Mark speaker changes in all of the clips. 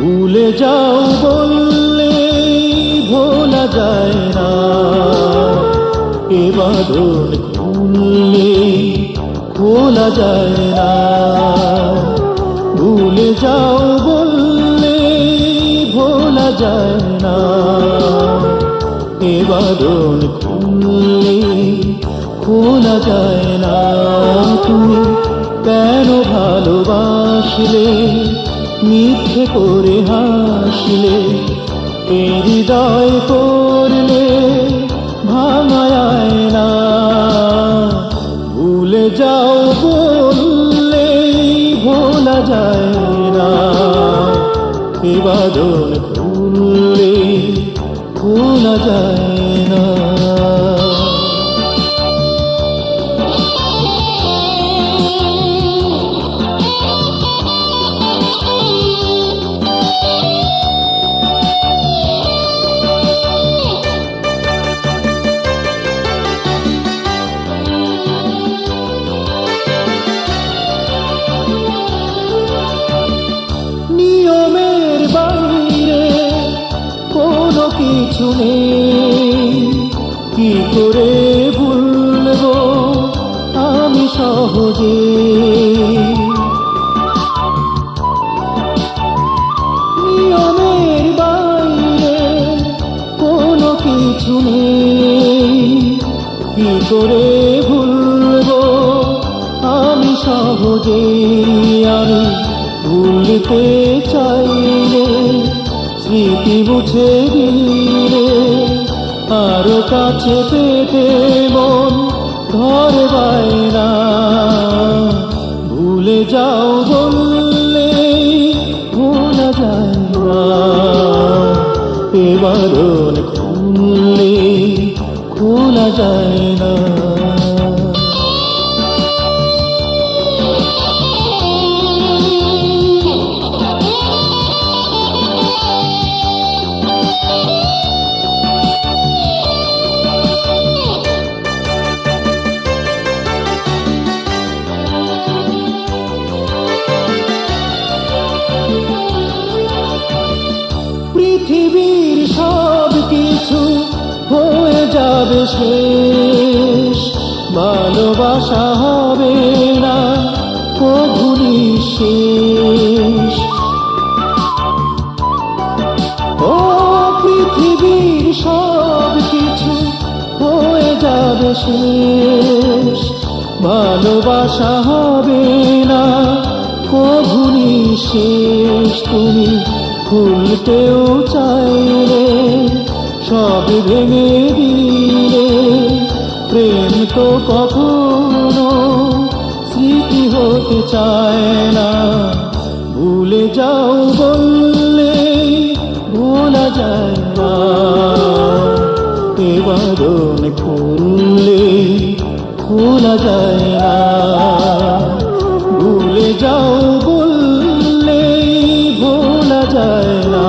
Speaker 1: ভুলে যাও বললে ভোলা যায় না। এবার বাঁধন খুললে খোলা যায় না। ভুলে যাও বললে ভোলা যায় না। এবার বাঁধন খুললে খোলা যায় না। তুমি কেন ভালোবাসলে? মিথ্যে করে হাসলে, হৃদয় করলে ভাঙায় না। ভুলে যাও বললে ভোলা যায় না। এ বাদন খুললে খোলা যায় নেই কি করে ভুলবো আমি সহজে? নিয়মের বাইরে কোনো কিছু নেই। কি করে ভুলবো আমি সহজে? আমি ভুলতে চাইলে স্মৃতি মুছে দিলে আরও কাছে পেতে মন ঘর বাইরা ভুলে যাও বললে ভোলা যায় না। এবার খুললে খোলা যায় না। শেষ। ভালোবাসা হবে না কখনই শেষ ও পৃথিবীর সব কিছু হয়ে যাবে শেষ। ভালোবাসা হবে না কখনই শেষ তুমি খুলতেও চাইলে সব ভেঙে কখনো স্মৃতি হতে চায় না। ভুলে যাও বললে ভোলা যায় না। এবারন খুললে খোলা যায় না। ভুলে যাও বললে ভোলা যায় না।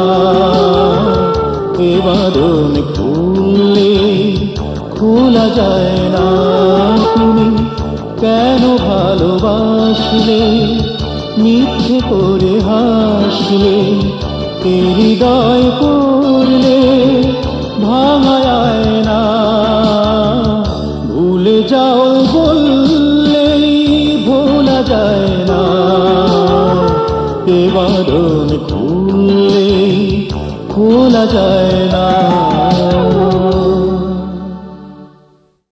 Speaker 1: এবারন খুললে খোলা যায় না। কেন ভালোবাসলে? মিথ্যে করে হাসলে? হৃদয় করলে ভাঙায় না। ভুলে যাও বললে ভোলা যায় না। এবারন খুললে খোলা যায় না।